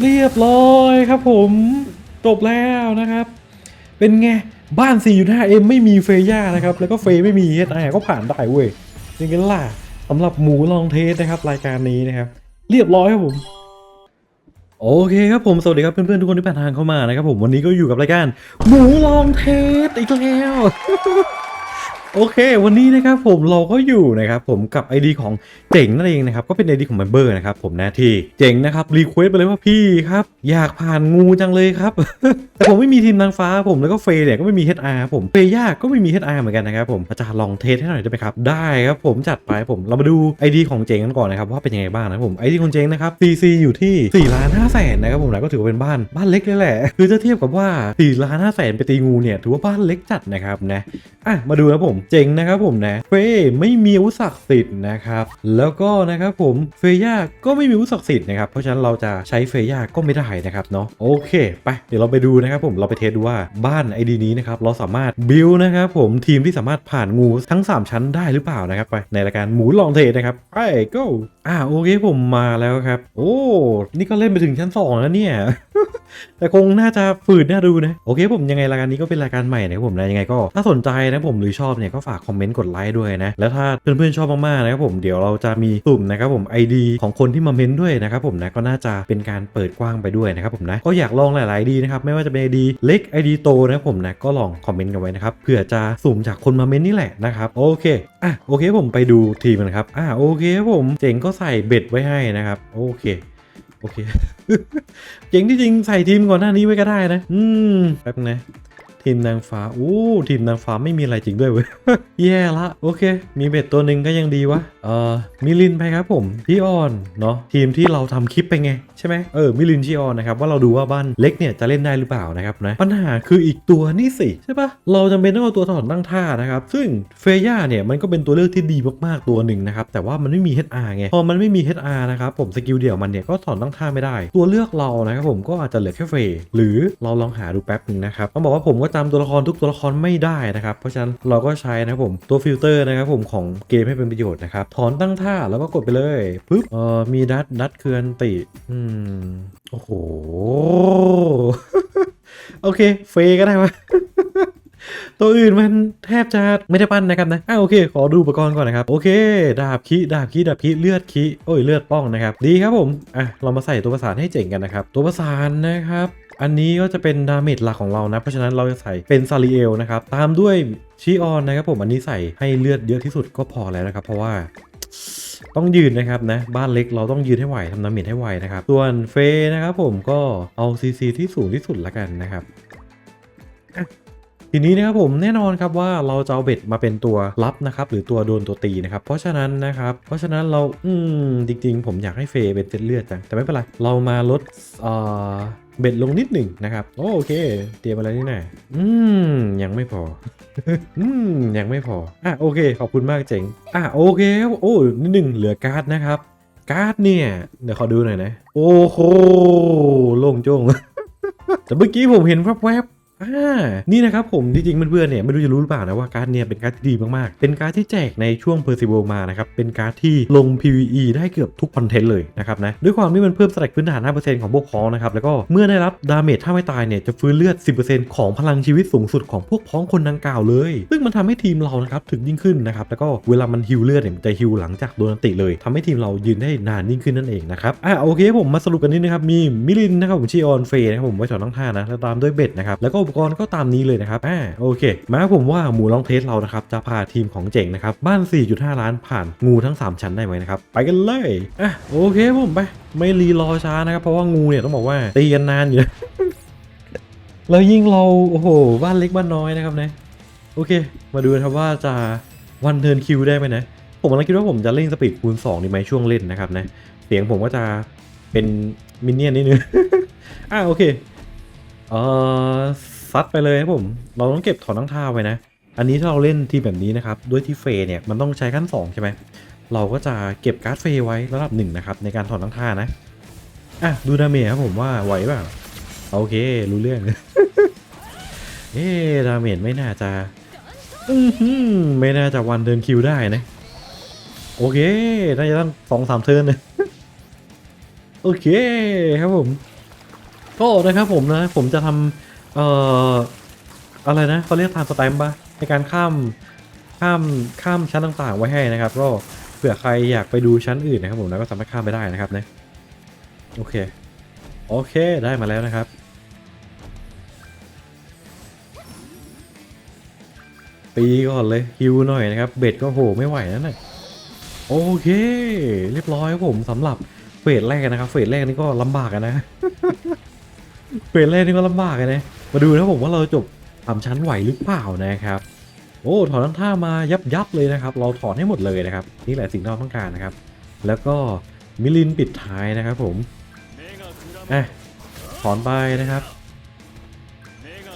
เรียบร้อยครับผมจบแล้วนะครับ เป็นไง บ้าน 4.5M ไม่มีเฟย่านะครับ แล้วก็เฟย์ไม่มีเฮดไอก็ผ่านได้เว้ยยังไงล่ะสำหรับหมูลองเทสนะครับ รายการนี้นะครับ เรียบร้อยครับผมโอเคครับผมสวัสดีครับเพื่อนๆทุกคนที่ผ่านทางเข้ามานะครับผมวันนี้ก็อยู่กับรายการหมูลองเทสอีกแล้ว โอเค วันนี้นะครับผมเราก็อยู่นะครับผมกับ ID ของเจ๋งนั่นเองนะครับก็เป็น ID ของเมมเบอร์นะครับผมนะที่เจ๋งนะครับรีเควสไปเลยว่าพี่ครับอยากผ่านงูจังเลยครับ แต่ผมไม่มีทีมนางฟ้าผมแล้วก็เฟย์เนี่ยก็ไม่มี HR ครับผมเฟย์ยากก็ไม่มี HR เหมือนกันนะครับผมอาจารย์ลองเทสให้หน่อยได้ไหมครับได้ครับผมจัดไปผมเรามาดู ID ของเจ๋งกันก่อนนะครับว่าเป็นยังไงบ้างนะครับผม ID ของเจ๋งนะครับ CC อยู่ที่4ล้าน5แสนนะครับผมนะก็ถือว่าเป็นบ้านบ้านเล็กเลยแหละคือถ้าเทียบกับว่า4ล้าน5แสนไปตีงูเนี่ยถือว่าบ้านเล็กจัดนะครับนะอะมาดูนะผมเจ๋งนะครับผมนะเฟยไม่มีอาวุธศักดิ์สิทธิ์นะครับแล้วก็นะครับผมเฟย่าก็ไม่มีอาวุธศักดิ์สิทธิ์นะครับเพราะฉะนั้นเราจะใช้เฟย่าก็ไม่ได้นะครับเนาะโอเค ไปเดี๋ยวเราไปดูนะครับผมเราไปเทสดูว่าบ้านไอดีนี้นะครับเราสามารถบิลนะครับผมทีมที่สามารถผ่านงูทั้ง 3 ชั้นได้หรือเปล่านะครับไปในรายการหมูลองเทสนะครับไป go อะโอเคผมมาแล้วครับ โอ้ นี่ก็เล่นไปถึงชั้นสองแล้วเนี่ยแต่คงน่าจะฝืดน่าดูนะ โอเคผมยังไงรายการนี้ก็เป็นรายการใหม่นะครับผมนะยังไงก็ถ้าสนใจนะผมหรือชอบเนี่ยก็ฝากคอมเมนต์กดไลค์ด้วยนะ แล้วถ้าเพื่อนๆชอบมากๆนะครับผมเดี๋ยวเราจะมีสุ่มนะครับผม ID ของคนที่มาเม้นด้วยนะครับผมนะก็น่าจะเป็นการเปิดกว้างไปด้วยนะครับผมนะก็อยากลองหลายๆดีนะครับไม่ว่าจะเป็น ID เล็ก ID โตนะครับผมนะก็ลองคอมเมนต์กันไว้นะครับเผื่อจะสุ่มจากคนมาเม้นนี่แหละนะครับโอเคอะโอเคผมไปดูทีมกันครับอะโอเคผมเจ๋งก็ใส่เบ็ดไว้ให้นะครับโอเค โอเค เจ๋งที่จริงใส่ทีมก่อนหน้านี้ไว้ก็ได้นะ อืม แป๊บนึงนะ ทีมนางฟ้าอู้ทีมนางฟ้าไม่มีอะไรจริงด้วยเว้ยแย่ละโอเค มีเบ็ดตัวหนึ่งก็ยังดีวะเอ่อมิลินไปครับผมพี่ออนเนาะทีมที่เราทำคลิปไปไงใช่ไหมเออมิลินชี่ออนนะครับว่าเราดูว่าบ้านเล็กเนี่ยจะเล่นได้หรือเปล่านะครับนะปัญหาคืออีกตัวนี่สิใช่ปะเราจำเป็นต้องเอาตัวถอนตั้งท่านะครับซึ่งเฟย่าเนี่ยมันก็เป็นตัวเลือกที่ดีมากๆตัวหนึ่งนะครับแต่ว่ามันไม่มี HR ไงพอมันไม่มี HR นะครับผมสกิลเดี่ยวมันเนี่ยก็ถอนตั้งท่าไม่ได้ ตัวเลือกเรานะครับผมก็อาจจะเหลือแค่เฟยหรือเราลองหาดูแป๊บนึงนะครับต้องบอกว่าผมก็จำตัวละครทุกตัวละครไม่ได้นะครับ เพราะฉะนั้นเราก็ใช้นะครับผมตัวฟิลเตอร์นะครับผมของเกมให้เป็นประโยชน์นะครับ ถอนตั้งท่าแล้วก็กดไปเลยปึ๊บเอ่อมีดัตดัตเคือนติอืมโอ้โหโอเค เฟย์ก็ได้วะตัวอื่นมันแทบจะไม่ได้ปั้นนะครับนะอะโอเค ขอดูอุปกรณ์ก่อนนะครับ โอเค ดาบคีดาบคีดาบคีเลือดคีโอ้ยเลือดป้องนะครับ ดีครับผม อะ เรามาใส่ตัวประสานให้เจ๋งกันนะครับ ตัวประสานนะครับ อันนี้ก็จะเป็นดาเมจหลักของเรานะ เพราะฉะนั้นเราจะใส่เป็นซาริเอลนะครับ ตามด้วยชีออนนะครับผมอันนี้ใส่ให้เลือดเยอะที่สุดก็พอแล้วนะครับ เพราะว่าต้องยืนนะครับนะบ้านเล็กเราต้องยืนให้ไหวทำดาเมจให้ไหวนะครับส่วนเฟนะครับผมก็เอาซีซีที่สูงที่สุดละกันนะครับทีนี้นะครับผมแน่นอนครับว่าเราจะเอาเบ็ดมาเป็นตัวรับนะครับหรือตัวโดนตัวตีนะครับเพราะฉะนั้นนะครับเพราะฉะนั้นเราอืมจริงๆ ผมอยากให้เฟเป็นเซตเลือดจังแต่ไม่เป็นไรเรามาลดเอ่อ เบ็ดลงนิดหนึ่งนะครับ โอโอเค เตรียมอะไรนี่แน่อืม ยังไม่พอ อืม ยังไม่พอ อะโอเค ขอบคุณมากเจ๋ง อะโอเคครับโอ้นิดหนึ่งเหลือการ์ดนะครับ การ์ดเนี่ย เดี๋ยวขอดูหน่อยนะ โอ้โหโล่งโจ้งแต่เมื่อกี้ผมเห็นแวบๆ อ่านี่นะครับผมจริงๆเพื่อนๆเนี่ยไม่รู้จะรู้หรือเปล่านะว่าการ์ดเนี่ยเป็นการ์ดที่ดีมากๆ เป็นการ์ดที่แจกในช่วงเพอร์ซิโ l มานะครับเป็นการ์ดที่ลง PVE ได้เกือบทุกคอนเทนต์เลยนะครับนะด้วยความที่มันเพิ่มสแต็กพื้นฐาน 5%ของพวกพ้องนะครับแล้วก็เมื่อได้รับดาเมจถ้าไม่ตายเนี่ยจะฟื้นเลือด 10%ของพลังชีวิตสูงสุดของพวกพ้องคนดังกล่าวเลย ซึ่งมันทำให้ทีมเรานะครับถึงยิ่งขึ้นนะครับแล้วก็เวลามันฮิวเลือดเนี่ยมันจะฮิวหลังจากโดนติเลยทำให้ทีมเรายืนได้นานยิ่งขึ้นนั่นเองนะครับอะโอเคผมมาสรุปกันนิดนะครับมีมิลินนะครับผมชีออนเฟย์นะครับผมไว้ถอนตั้งท่านะแล้วตามด้วยเบ็ดนะครับแล้วก็อุปกรณ์ก็ตามนี้เลยนะครับอ่าโอเค มาผมว่าหมูลองเทสเรานะครับจะพาทีมของเจ๋งนะครับบ้าน 4.5 ล้านผ่านงูทั้ง 3 ชั้นได้ไหมนะครับไปกันเลยอะโอเคผมไปไม่รีรอช้านะครับเพราะว่างูเนี่ยต้องบอกว่าตีกันนานอยู่แล้วยิ่งเราโอ้โหบ้านเล็กบ้านน้อยนะครับนะโอเค มาดูนะครับว่าจะวันเทิร์นคิวได้ไหมนะผมกำลังคิดว่าผมจะเล่นสปีดคูณ2ดีไหมช่วงเล่นนะครับนะเสียงผมก็จะเป็นมินเนี่ยนนิดนึงอะโอเคเออ ซัดไปเลยครับผม เราต้องเก็บถอนทั้งท่าไว้นะ อันนี้ถ้าเราเล่นทีแบบนี้นะครับ ด้วยที่เฟย์เนี่ยมันต้องใช้ขั้น 2 ใช่ไหม เราก็จะเก็บการ์ดเฟย์ไว้ระดับหนึ่งนะครับในการถอนทั้งท่านะ อะดูดาเมจครับผมว่าไหวเปล่าโอเครู้เรื่อง เอ๊ดาเมจไม่น่าจะอือหือไม่น่าจะวันเดินคิวได้นะ โอเคน่าจะต้องสองสามเทิร์นเลยโอเคครับผมก็นะครับผมนะ ผมจะทำ เอ่ออะไรนะเขาเรียกทางสแตมป์ปะในการข้ามข้ามข้ามชั้นต่างๆ ไว้ให้นะครับก็เผื่อใครอยากไปดูชั้นอื่นนะครับผมนะก็สามารถข้ามไปได้นะครับนะโอเคโอเคได้มาแล้วนะครับปีก่อนเลยฮิวหน่อยนะครับเบ็ดก็โหไม่ไหวนั่นน่ะโอเค เรียบร้อยครับผมสำหรับเฟสแรกนะครับเฟสแรกนี่ก็ลำบากนะเฟสแรกนี่ก็ลำบากนะ มาดูนะผมว่าเราจบสามชั้นไหวหรือเปล่านะครับ โอ้ถอนทั้งท่ามายับยับเลยนะครับ เราถอนให้หมดเลยนะครับ นี่แหละสิ่งที่เราต้องการนะครับ แล้วก็มิลินปิดท้ายนะครับผมอะถอนไปนะครับ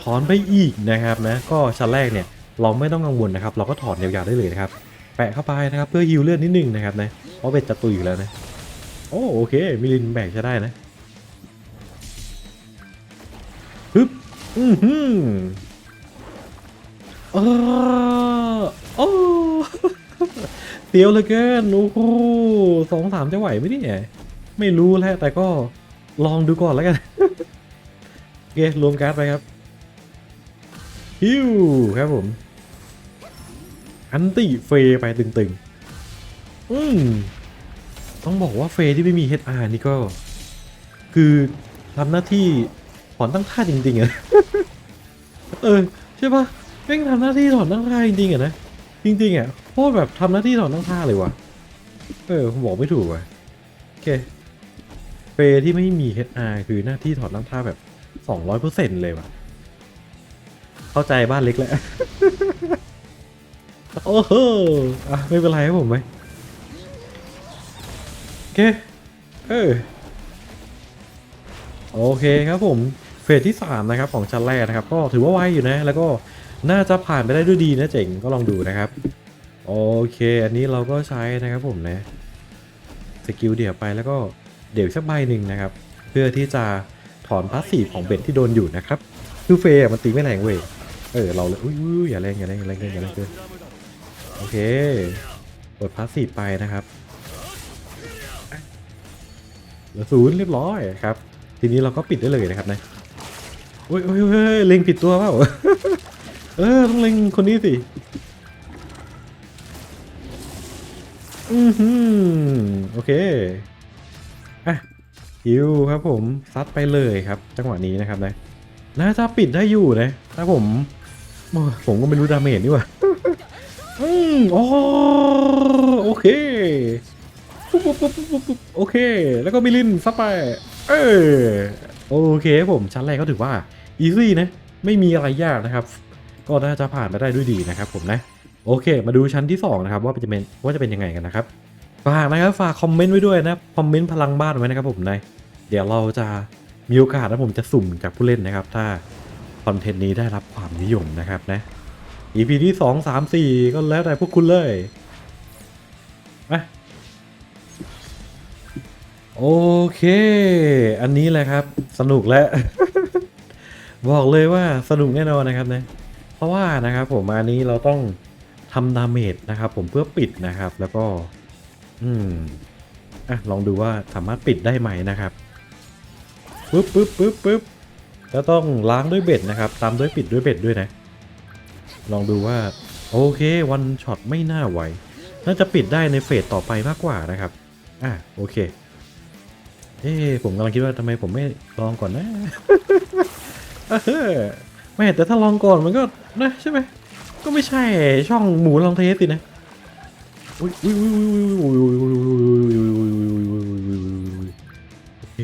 ถอนไปอีกนะครับนะ ก็ชั้นแรกเนี่ยเราไม่ต้องกังวลนะครับ เราก็ถอนยาวๆได้เลยนะครับ แปะเข้าไปนะครับเพื่อฮิวเลือดนิดนึงนะครับนะ เพราะเบ็ดจะตุยอยู่แล้วนะ โอ้โอเคมิลินแบกใช้ได้นะ อือหือเออโอ้เตียวเลยเกินโอ้โหสองสามจะไหวไหมเนี่ยไม่รู้แหละแต่ก็ลองดูก่อนแล้วกันโอเครวมการ์ดไปครับฮิวครับผมอันติเฟย์ไปตึงๆ อืมต้องบอกว่าเฟย์ที่ไม่มี HR นี่ก็ คือทำหน้าที่ ถอนตั้งท่าจริงๆอะเออใช่ปะแม่งทำหน้าที่ถอนตั้งท่าจริงๆอะนะจริงๆอะโคตรแบบทำหน้าที่ถอนตั้งท่าเลยว่ะเออผมบอกไม่ถูกว่ะโอเคเฟย์ที่ไม่มี HR คือหน้าที่ถอนตั้งท่าแบบ200%เลยว่ะเข้าใจบ้านเล็กแล้วโอ้โหอะไม่เป็นไรครับผมไหมโอเคเออโอเคครับผม เฟสที่ 3 นะครับของชั้นแรกนะครับ ก็ถือว่าไวอยู่นะ แล้วก็น่าจะผ่านไปได้ด้วยดีนะเจ๋งก็ลองดูนะครับ โอเค อันนี้เราก็ใช้นะครับผมนะสกิลเดี่ยวไปแล้วก็เดี่ยวสักใบหนึ่งนะครับ เพื่อที่จะถอนพาสซีฟของเบ็ดที่โดนอยู่นะครับ คือเฟย์มันตีไม่แรงเว้ยเออเราเลยอุ้ยอย่าแรงอย่าแรงอย่าแรงอย่าแรงเกินโอเคกดพาสซีฟไปนะครับเหลือศูนย์เรียบร้อยครับ ทีนี้เราก็ปิดได้เลยนะครับนะ อุ้ยอุ้ยอุ้ยเล็งผิดตัวเปล่าเออต้องเล็งคนนี้สิอือหือโอเคอะฮิวครับผมซัดไปเลยครับ จังหวะนี้นะครับนะน่าจะปิดได้อยู่นะถ้าผมผมก็ไม่รู้ดาเมจนี่ว่าอืมโอโอเคปุ๊บปุ๊บปุ๊บปุ๊บปุ๊บโอเค แล้วก็มิลินซับไป เออโอเคผมชั้นแรกก็ถือว่า อีซี่นะ ไม่มีอะไรยากนะครับ ก็น่าจะผ่านมาได้ด้วยดีนะครับผมนะ โอเค มาดูชั้นที่ 2 นะครับ ว่าจะเป็นว่าจะเป็นยังไงกันนะครับ ฝากนะครับฝากคอมเมนต์ไว้ด้วยนะคอมเมนต์พลังบ้านไว้นะครับผมนะเดี๋ยวเราจะมีโอกาสแล้วผมจะสุ่มจากผู้เล่นนะครับ ถ้าคอนเทนต์นี้ได้รับความนิยมนะครับนะ EP ที่ 2 3 4 ก็แล้วแต่พวกคุณเลยมาโอเค อันนี้แหละครับ สนุกแล้ว บอกเลยว่าสนุกแน่นอนนะครับนะเพราะว่านะครับผมอันนี้เราต้องทำดาเมจนะครับ ผมเพื่อปิดนะครับ แล้วก็ อืมอะลองดูว่าสามารถปิดได้ไหมนะครับปึ๊บปึ๊บปึ๊บปึ๊บแล้วต้องล้างด้วยเบ็ดนะครับ ตามด้วยปิดด้วยเบ็ดด้วยนะ ลองดูว่าโอเควันช็อตไม่น่าไหวน่าจะปิดได้ในเฟสต่อไปมากกว่านะครับ อะโอเค เอ๊ผมกำลังคิดว่าทำไมผมไม่ลองก่อนนะ เออไม่แต่ถ้าลองก่อนมันก็นะใช่ไหมก็ไม่ใช่ช่องหมูลองเทสสินะอุ้ยอุ้ยอุ้ยอุ้ยอุ้ยอุ้ยอุ้ยอุ้ยโอเค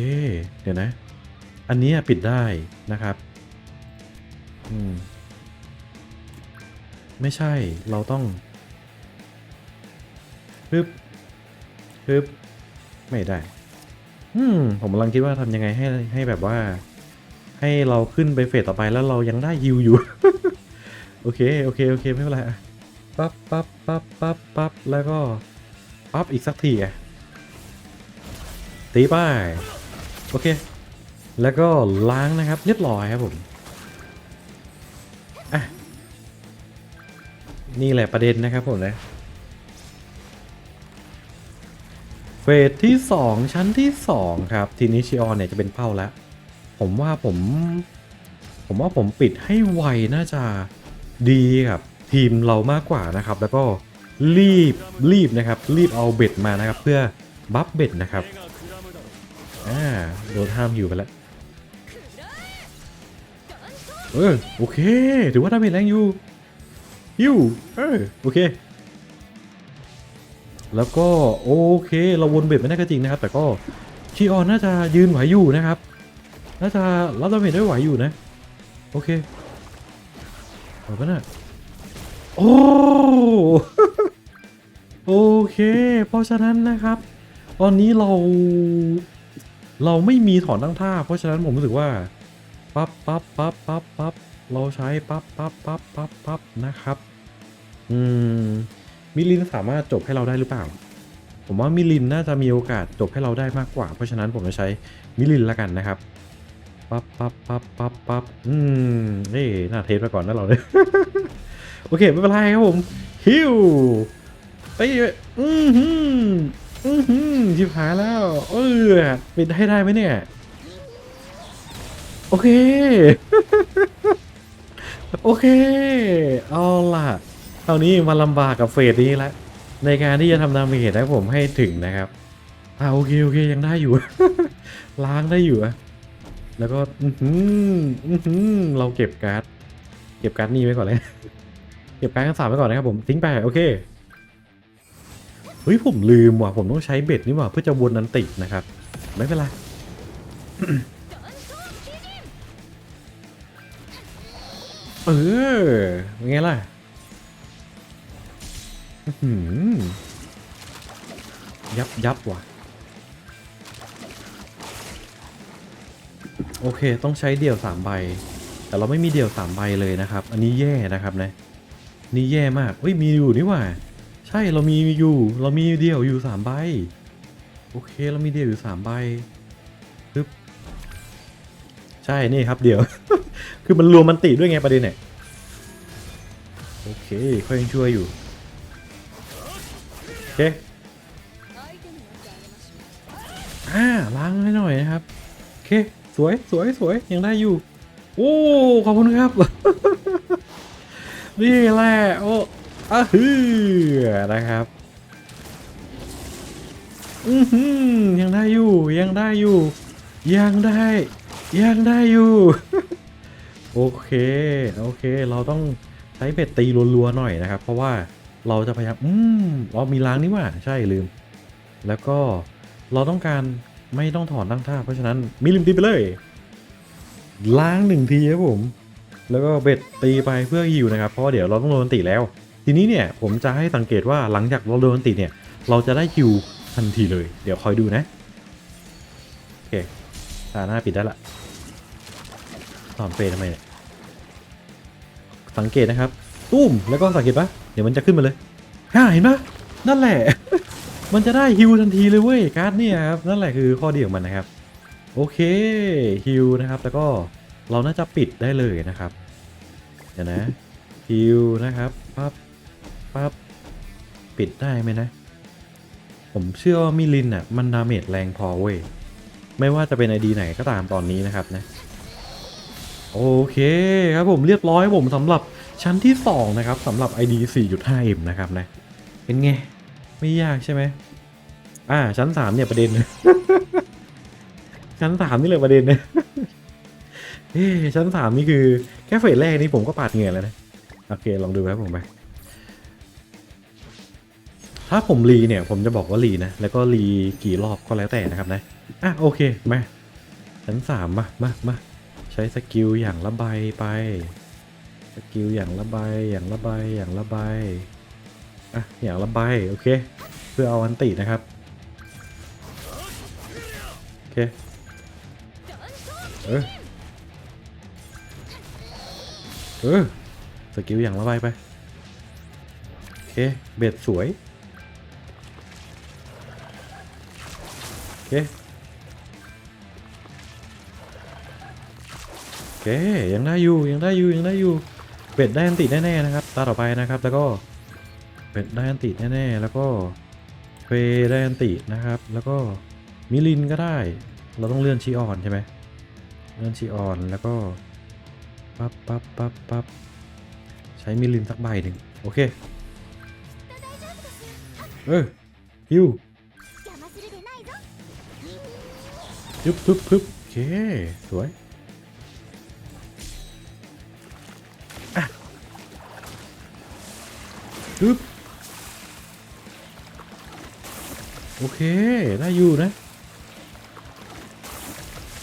เดี๋ยวนะ อันนี้ปิดได้นะครับอืมไม่ใช่เราต้องฮึบฮึบไม่ได้อืมผมกำลังคิดว่าทำยังไงให้ให้แบบว่า ให้เราขึ้นไปเฟสต่อไปแล้วเรายังได้ฮิวอยู่ โอเค โอเค โอเค ไม่เป็นไรอะปั๊บปั๊บปั๊บปั๊บปั๊บแล้วก็ปั๊บอีกสักทีอะตีไปโอเค แล้วก็ล้างนะครับ เรียบร้อยครับผมอะนี่แหละประเด็นนะครับผมนะเฟสที่ 2 ชั้นที่ 2 ครับ ทีนี้ชิออนเนี่ยจะเป็นเป้าแล้ว ผมว่าผม ผมว่าผมปิดให้ไวน่าจะดีกับทีมเรามากกว่านะครับ แล้วก็รีบรีบนะครับ รีบเอาเบ็ดมานะครับ เพื่อบัฟเบ็ดนะครับอ่าโดนห้ามอยู่ไปแล้วเออโอเค ถือว่าดาเมจแรงอยู่ฮิวเออโอเค แล้วก็โอเค เราวนเบ็ดไม่ได้ก็จริงนะครับ แต่ก็ชีออนน่าจะยืนไหวอยู่นะครับ น่าจะรับดาเมจได้ไหวอยู่นะ โอเคเอาปะน่ะโอ้โอเค เพราะฉะนั้นนะครับ ตอนนี้เรา เราไม่มีถอนตั้งท่า เพราะฉะนั้นผมรู้สึกว่า ปั๊บปั๊บปั๊บปั๊บปั๊บเราใช้ปั๊บปั๊บปั๊บปั๊บปั๊บนะครับ อืม มิลินสามารถจบให้เราได้หรือเปล่า ผมว่ามิลินน่าจะมีโอกาสจบให้เราได้มากกว่า เพราะฉะนั้นผมจะใช้มิลินละกันนะครับ ปั๊บปั๊บปั๊บปั๊บปั๊บอืมนี่น่าเทสไปก่อนนะเราเลย โอเค ไม่เป็นไรครับผมฮิวไปอือหืออือหือชิบหายแล้ว เออปิดให้ได้ไหมเนี่ย โอเค โอเค เอาล่ะคราวนี้มาลำบากกับเฟสนี้แล้วในการที่จะทำดาเมจให้ผมให้ถึงนะครับอ่าโอเค โอเค ยังได้อยู่ ล้างได้อยู่อะ แล้วก็ อือหืออื้อหือเราเก็บการ์ด เก็บการ์ดนี่ไว้ก่อนเลย เก็บการ์ดทั้งสามไว้ก่อนนะครับผม ทิ้งไป โอเค เฮ้ย ผมลืมว่ะ ผมต้องใช้เบ็ดนี่ว่าเพื่อจะวนนันตินะครับ ไม่เป็นไรเออเป็นไงล่ะอื้อหือยับยับว่ะ โอเค ต้องใช้เดี่ยวสามใบ แต่เราไม่มีเดี่ยวสามใบเลยนะครับ อันนี้แย่นะครับนะ นี่แย่มากเฮ้ย มีอยู่นี่หว่า ใช่ เรามีอยู่ เรามีเดี่ยวอยู่สามใบ โอเค เรามีเดี่ยวอยู่สามใบปึ๊บ ใช่ นี่ครับ เดี่ยว คือมันรวมมันติด้วยไงประเด็นเนี่ย โอเคค่อยยังช่วยอยู่ โอเคอ่าล้างให้หน่อยนะครับ โอเค สวยสวยสวยยังได้อยู่ โอ้ขอบคุณครับ นี่แหละโอ้อะฮือนะครับอือหือยังได้อยู่ยังได้อยู่ ยังได้ ยังได้อยู่ โอเคโอเค เราต้องใช้เบ็ดตีรัวๆหน่อยนะครับ เพราะว่าเราจะพยายามอืมเรามีล้างนี่หว่าใช่ลืม แล้วก็เราต้องการ ไม่ต้องถอนตั้งท่า เพราะฉะนั้นมีลิมตีไปเลย ล้างหนึ่งทีครับผม แล้วก็เบ็ดตีไปเพื่อฮิวนะครับ เพราะเดี๋ยวเราต้องโดนตีแล้ว ทีนี้เนี่ยผมจะให้สังเกตว่าหลังจากเราโดนตีเนี่ย เราจะได้ฮิวทันทีเลย เดี๋ยวคอยดูนะ โอเคตาหน้าปิดได้ละถอนเฟรทำไมเนี่ยสังเกตนะครับ ตุ้มแล้วก็สังเกตปะเดี๋ยวมันจะขึ้นมาเลยฮ่าเห็นปะนั่นแหละ มันจะได้ฮิวทันทีเลยเว้ยการ์ดเนี่ยครับนั่นแหละคือข้อดีของมันนะครับ โอเคฮิวนะครับ แล้วก็เราน่าจะปิดได้เลยนะครับเดี๋ยวนะฮิวนะครับปั๊บปั๊บปิดได้ไหมนะ ผมเชื่อว่ามิลินอะมันดาเมจแรงพอเว้ยไม่ว่าจะเป็นไอดีไหนก็ตามตอนนี้นะครับนะโอเคครับผมเรียบร้อยผมสำหรับชั้นที่ 2 นะครับสำหรับ ID 4.5M นะครับนะเป็นไง ไม่ยากใช่ไหมอ่า ชั้น3เนี่ยประเด็น ชั้น3นี่เลยประเด็นนะเฮ้ชั้น3นี่คือแค่เฟสแรกนี่ผมก็ปาดเหงื่อแล้วนะ โอเค ลองดูครับผมไป ถ้าผมรีเนี่ย ผมจะบอกว่ารีนะ แล้วก็รีกี่รอบก็แล้วแต่นะครับนะ อะโอเค มา ชั้นสามมามามาใช้สกิลอย่างละใบไป สกิลอย่างละใบอย่างละใบอย่างละใบ อะอย่างละใบโอเค เพื่อเอาอันตินะครับ โอเค เออเออสกิลอย่างละใบไป โอเค เบ็ดสวย โอเค โอเค ยังได้อยู่ ยังได้อยู่ ยังได้อยู่ เบ็ดได้อันติแน่ๆนะครับ ตาต่อไปนะครับ แล้วก็ เป็ดได้อันติแน่ๆ แล้วก็เฟได้อันตินะครับ แล้วก็มิลินก็ได้ เราต้องเลื่อนชีออนใช่ไหมเลื่อนชีออนแล้วก็ปั๊บปั๊บปั๊บปั๊บใช้มิลินสักใบหนึ่งโอเค เออฮิวปึ๊บปึ๊บปึ๊โอเค สวยปึ๊บ โอเค ได้อยู่นะ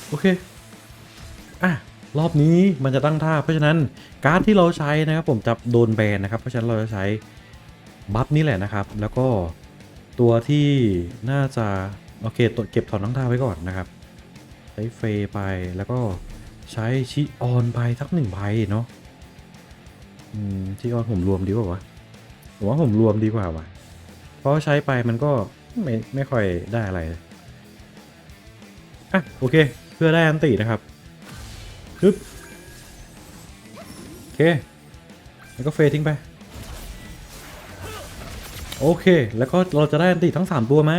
โอเค อะ รอบนี้มันจะตั้งท่า เพราะฉะนั้นการ์ดที่เราใช้นะครับ ผมจะโดนแบนนะครับ เพราะฉะนั้นเราจะใช้บัฟนี่แหละนะครับ แล้วก็ตัวที่น่าจะ โอเคตัวเก็บถอนทั้งท่าไว้ก่อนนะครับ ใช้เฟย์ไปแล้วก็ใช้ชิออนไปสักหนึ่งใบเนาะอืมชิออนผมรวมดีกว่าวะผมว่าผมรวมดีกว่าวะเพราะใช้ไปมันก็ ไม่ไม่ค่อยได้อะไรอะโอเค เพื่อได้อันตินะครับปึ๊บโอเคแล้วก็เฟทิ้งไปโอเค แล้วก็เราจะได้อันติทั้ง 3 ตัวมา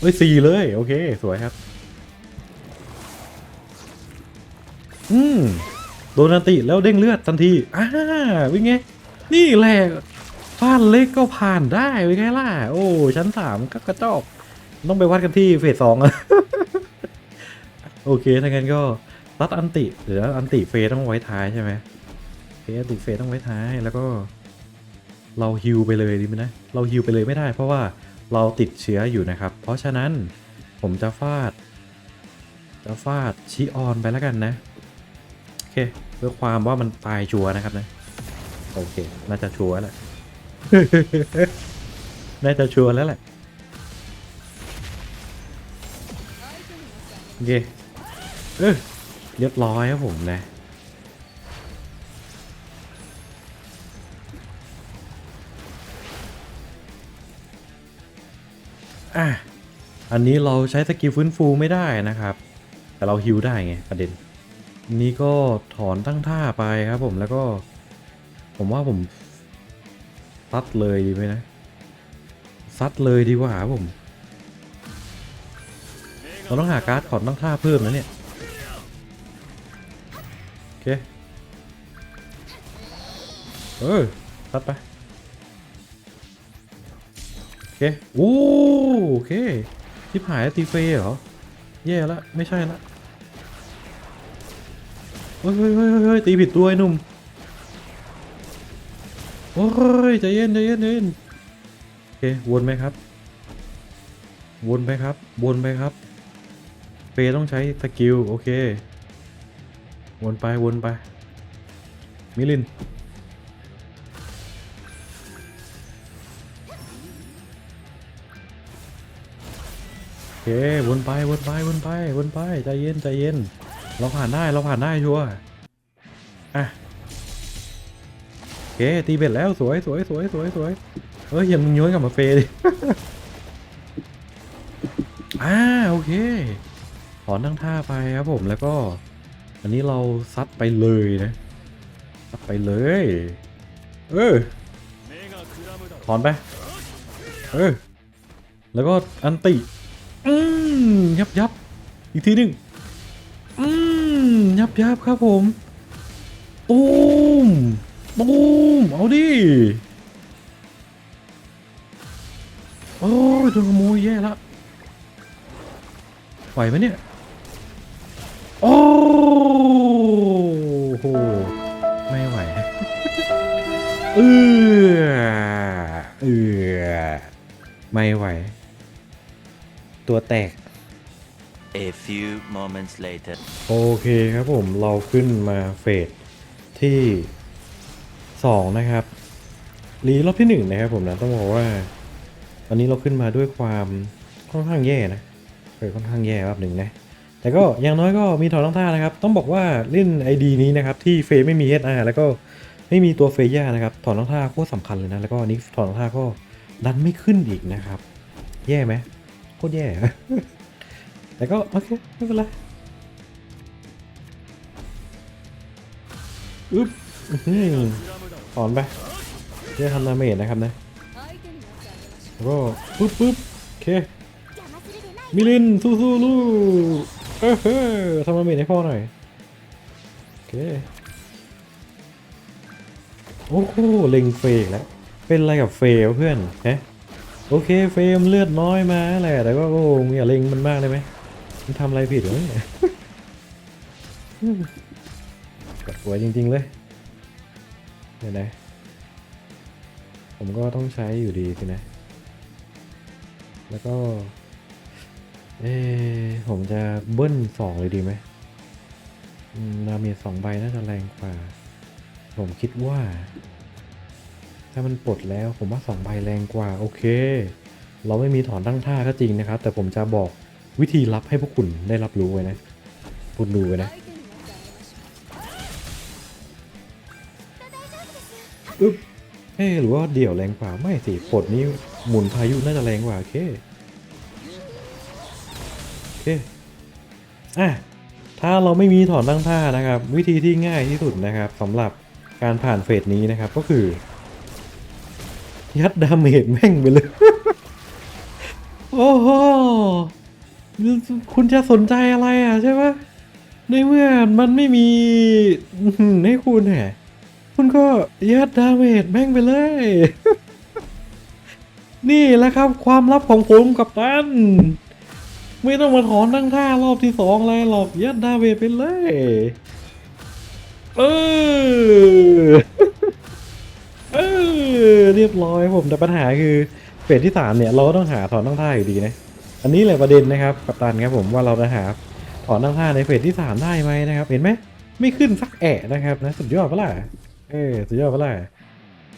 เอ้ยสี่เลย โอเค สวยครับ อืม โดนอันติแล้วเด้งเลือดทันที อ่าเป็นไง นี่แหละ ฟาดเล็กก็ผ่านได้เป็นไงล่ะ โอ้ชั้นสามก็กระจอก ต้องไปวัดกันที่เฟสสองโอเคถ้างั้นก็รัดอันติหรืออันติเฟสต้องไว้ท้ายใช่ไหมเฟสอันติเฟสต้องไว้ท้ายแล้วก็ เราฮิวไปเลยดีไหมนะ เราฮิวไปเลยไม่ได้ เพราะว่าเราติดเชื้ออยู่นะครับ เพราะฉะนั้นผมจะฟาด จะฟาดชิออนไปแล้วกันนะโอเคเพื่อความว่ามันตายชัวนะครับนะโอเค น่าจะชัวร์แหละ น่าจะชัวร์แล้วแหละโอเคเออเรียบร้อยครับผมนะอะอันนี้เราใช้สกิลฟื้นฟูไม่ได้นะครับ แต่เราฮิวได้ไงประเด็น นี่ก็ถอนตั้งท่าไปครับผมแล้วก็ ผมว่าผม ซัดเลยดีไหมนะซัดเลยดีกว่าผมเราต้องหาการ์ดถอนตั้งท่าเพิ่มนะเนี่ยโอเคเออซัดไปโอเคโอ้โอเคทิพหายตีเฟยเหรอแย่ละไม่ใช่ละเฮ้ยเฮ้ยเฮ้ยตีผิดตัวไอ้นุ่ม โอ้ยใจเย็นใจเย็นใจเย็นโอเควนไหมครับ วนไปครับ วนไปครับเฟย์ต้องใช้สกิลโอเค วนไปวนไป มิลินโอเควนไปวนไปวนไปวนไปใจเย็นใจเย็น เราผ่านได้เราผ่านได้ชัวร์อะ เคตีเบ็ดแล้วสวยสวยสวยสวยสวยเฮ้ยอย่ามึงย้อนกลับมาเฟดิอ่าโอเคถอนตั้งท่าไปครับผมแล้วก็ อันนี้เราซัดไปเลยนะซัดไปเลย เออถอนไป เออแล้วก็อันติ อืมยับยับอีกทีหนึ่งอืมยับยับครับผม ตูม ตูมเอาดิ โอ้ยโดนขโมยแย่ละไหวไหมเนี่ย โอ้โห ไม่ไหวเออเออไม่ไหว ตัวแตก A few moments later. โอเคครับผมเราขึ้นมาเฟสที่ สองนะครับรีรอบที่หนึ่งนะครับผมนะต้องบอกว่าตอนนี้เราขึ้นมาด้วยความค่อนข้างแย่นะเออค่อนข้างแย่รอบหนึ่งนะแต่ก็อย่างน้อยก็มีถอนรองท่านะครับ ต้องบอกว่าเล่น ID นี้นะครับที่เฟย์ไม่มี SR แล้วก็ไม่มีตัวเฟย่านะครับถอนรองท่าโคตรสำคัญเลยนะแล้วก็อันนี้ถอนรองท่าก็ดันไม่ขึ้นอีกนะครับ แย่ไหมโคตรแย่แต่ก็โอเคไม่เป็นไรอึ๊บอื้อหือ ถอนไปเพื่อทำดาเมจนะครับนะแล้วก็ปุ๊บปุ๊บโอเคมิลินสู้สู้ลูกเออเฮ้ทำดาเมจให้พ่อหน่อยโอเคโอ้โหเล็งเฟกแล้วเป็นอะไรกับเฟลเพื่อนฮะโอเคเฟมเลือดน้อยมาแหละแต่ว่าโอ้ยอย่าเล็งมันมากเลยไหมมันทำอะไรผิดหรือเนี่ยปวดจริงๆเลย เดี๋ยวนะ ผมก็ต้องใช้อยู่ดีสินะ แล้วก็ เอ๊ะผมจะเบิ้ลสองเลยดีไหมนามีสองใบน่าจะแรงกว่า ผมคิดว่า ถ้ามันปลดแล้วผมว่าสองใบแรงกว่า โอเค เราไม่มีถอนตั้งท่าก็จริงนะครับ แต่ผมจะบอกวิธีรับให้พวกคุณได้รับรู้ไว้นะคุณดูไว้นะ อึ๊บเอ๊หรือว่าเดี่ยวแรงกว่าไม่สิปดนี้หมุนพายุน่าจะแรงกว่าโอเคโอเคอะถ้าเราไม่มีถอนตั้งท่านะครับ วิธีที่ง่ายที่สุดนะครับสำหรับการผ่านเฟสนี้นะครับก็คือ ยัดดาเมจแม่งไปเลย โอ้โหคุณจะสนใจอะไรอะใช่ปะในเมื่อมันไม่มีให้คุณแหะ คุณก็ยัดดาเมจแม่งไปเลย นี่แหละครับความลับของผมกับตัน ไม่ต้องมาถอนตั้งท่ารอบที่สองอะไรหรอกยัดดาเมจไปเลย เออ เออ เรียบร้อยผมแต่ปัญหาคือเฟสที่สามเนี่ยเราก็ต้องหาถอนตั้งท่าอยู่ดีนะ อันนี้แหละประเด็นนะครับกับตันครับผมว่าเราจะหาถอนตั้งท่าในเฟสที่สามได้ไหมนะครับ เห็นไหมไม่ขึ้นสักแอะนะครับนะสุดยอดปะล่ะ เออสุดยอดปะล่ะ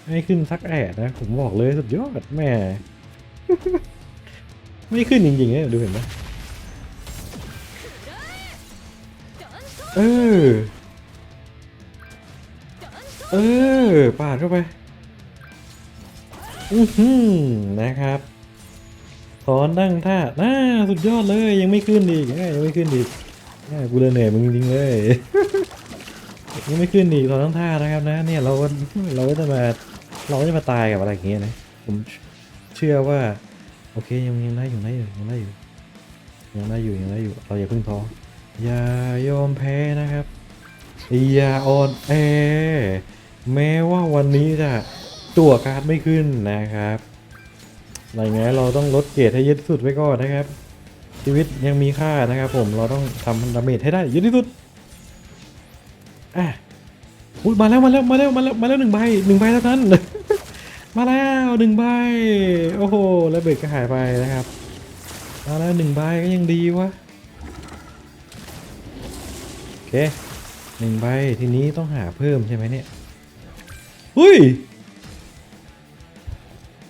ไม่ขึ้นสักแอะนะ ผมบอกเลยสุดยอดแม่ ไม่ขึ้นจริงๆเนี่ยดูเห็นไหมเออ เออปาดเข้าไป อือหือนะครับถอนตั้งท่าน่าสุดยอดเลยยังไม่ขึ้นอีกเอ้ยยังไม่ขึ้นอีกแม่กูเลยเหนื่อยมึงจริงๆเลย ยังไม่ขึ้นอีกถอนตั้งท่านะครับนะเนี่ยเราก็เราก็จะมาเราก็จะมาตายกับอะไรอย่างเงี้ยนะผมเชื่อว่า โอเคยังยังได้อยู่ได้อยู่ยังได้อยู่ยังได้อยู่ยังได้อยู่เราอย่าเพิ่งท้ออย่ายอมแพ้นะครับอย่าอ่อนแอแม้ว่าวันนี้จะตัวการ์ดไม่ขึ้นนะครับอะไรเงี้ยเราต้องลดเกรดให้เยอะที่สุดไว้ก่อนนะครับ ชีวิตยังมีค่านะครับ ผมเราต้องทำดาเมจให้ได้เยอะที่สุด อะอุ๊ยมาแล้วมาแล้วมาแล้วมาแล้วมาแล้วหนึ่งใบหนึ่งใบเท่านั้นมาแล้วหนึ่งใบโอ้โหแล้วเบรกก็หายไปนะครับมาแล้วหนึ่งใบก็ยังดีวะโอเคหนึ่งใบทีนี้ต้องหาเพิ่มใช่ไหมเนี่ยเฮ้ย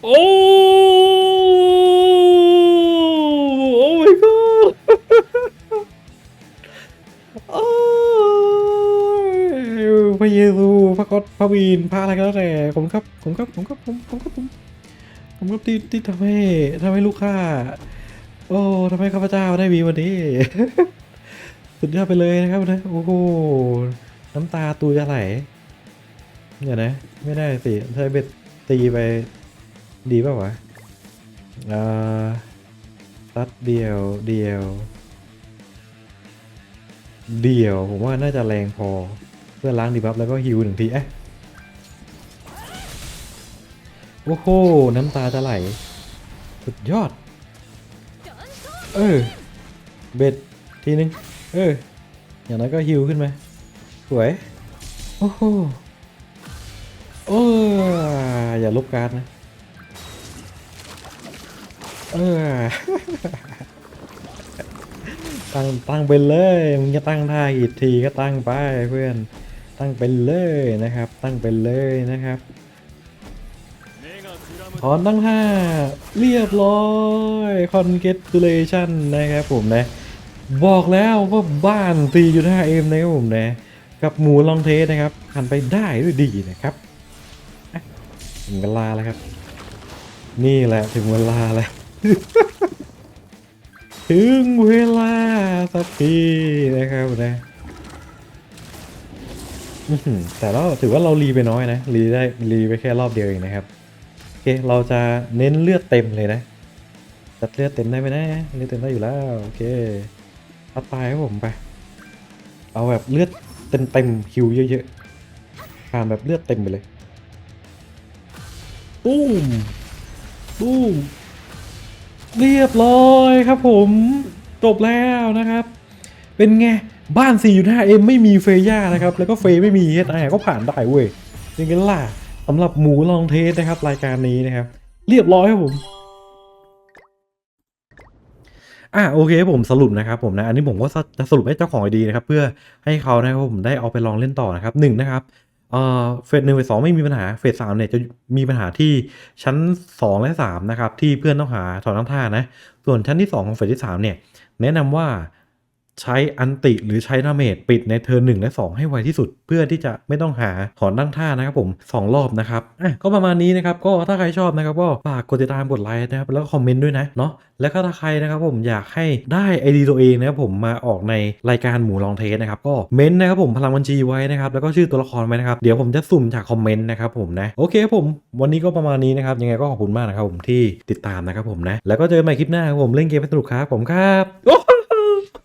โอ้ กอดพระวีนพระอะไรก็แล้วแต่ผมครับผมครับผมครับผมผมครับผมผมครับที่ที่ทำให้ทำให้ลูกค้าโอ้ทำให้ข้าพเจ้าได้มีวันนี้สุดยอดไปเลยนะครับนะโอ้โหน้ำตาตูจะไหลเดี๋ยนะ ไม่ได้สิใช้เบ็ดตีไปดีป่าวะอ่าตัดเดียวเดียว เดียว ผมว่าน่าจะแรงพอ พื่อล้างดีบัฟแล้วก็ฮิวหนึ่งทีเอ๊ะโอ้โห น้ำตาจะไหล สุดยอด เออ เบ็ดทีนึง เออ อย่างนั้นก็ฮิวขึ้นมา สวย โอ้โห โอ้ยอย่าลบการ์ดนะ เออ ตั้งตั้งไปเลย มึงจะตั้งท่ากี่ทีก็ตั้งไปเพื่อน ตั้งไปเลยนะครับ ตั้งไปเลยนะครับถอนตั้งท่าเรียบร้อย congratulation นะครับผมนะ บอกแล้วว่าบ้าน 4.5M นะครับผมนะ กับหมูลองเทสนะครับหันไปได้ด้วยดีนะครับอะถึงเวลาแล้วครับ นี่แหละถึงเวลาแล้ว ถึงเวลาสักทีนะครับนะอื้อหือ แต่เราถือว่าเรารีไปน้อยนะ รีได้รีไปแค่รอบเดียวเองนะครับ โอเค เราจะเน้นเลือดเต็มเลยนะ จัดเลือดเต็มได้ไหมนะ เลือดเต็มได้อยู่แล้ว โอเคเอาตายครับผมไป เอาแบบเลือดเต็มเต็มคิวเยอะๆผ่านแบบเลือดเต็มไปเลยตูมตูมเรียบร้อยครับผม จบแล้วนะครับ เป็นไง บ้าน 4.5M ไม่มีเฟย่านะครับ แล้วก็เฟยไม่มีเฮดไอก็ผ่านได้เว้ยยังไงล่ะสำหรับหมูลองเทสนะครับ รายการนี้นะครับ เรียบร้อยครับผมอะโอเคผมสรุปนะครับผมนะอันนี้ผมก็จะสรุปให้เจ้าของไอดีนะครับ เพื่อให้เขานะครับผมได้เอาไปลองเล่นต่อนะครับหนึ่งนะครับเอ่อเฟสหนึ่งเฟสสองไม่มีปัญหาเฟสสามเนี่ยจะมีปัญหาที่ชั้นสองและสามนะครับที่เพื่อนต้องหาถอนน้ำท่านะส่วนชั้นที่สองของเฟสที่สามเนี่ยแนะนำว่า ใช้อันติหรือใช้ดาเมจปิดในเทิร์นหนึ่งและ 2 ให้ไวที่สุด เพื่อที่จะไม่ต้องหาถอนตั้งท่านะครับผม 2 รอบนะครับอะก็ประมาณนี้นะครับ ก็ถ้าใครชอบนะครับก็ฝากกดติดตามกดไลค์นะครับ แล้วก็คอมเมนต์ด้วยนะเนาะแล้วก็ถ้าใครนะครับผมอยากให้ได้ไอดีตัวเองนะครับผมมาออกในรายการหมูลองเทสนะครับก็เม้นต์นะครับผมพลังบัญชีไว้นะครับแล้วก็ชื่อตัวละครไว้นะครับเดี๋ยวผมจะสุ่มจากคอมเมนต์นะครับผมนะโอเคครับผมวันนี้ก็ประมาณนี้นะครับยังไงก็ขอบคุณมากนะครับผมที่ติดตามนะครับผมนะแล้วก็เจอกันใหม่คลิปหน้าครับผมเล่นเกมให้สนุกครับผมครับ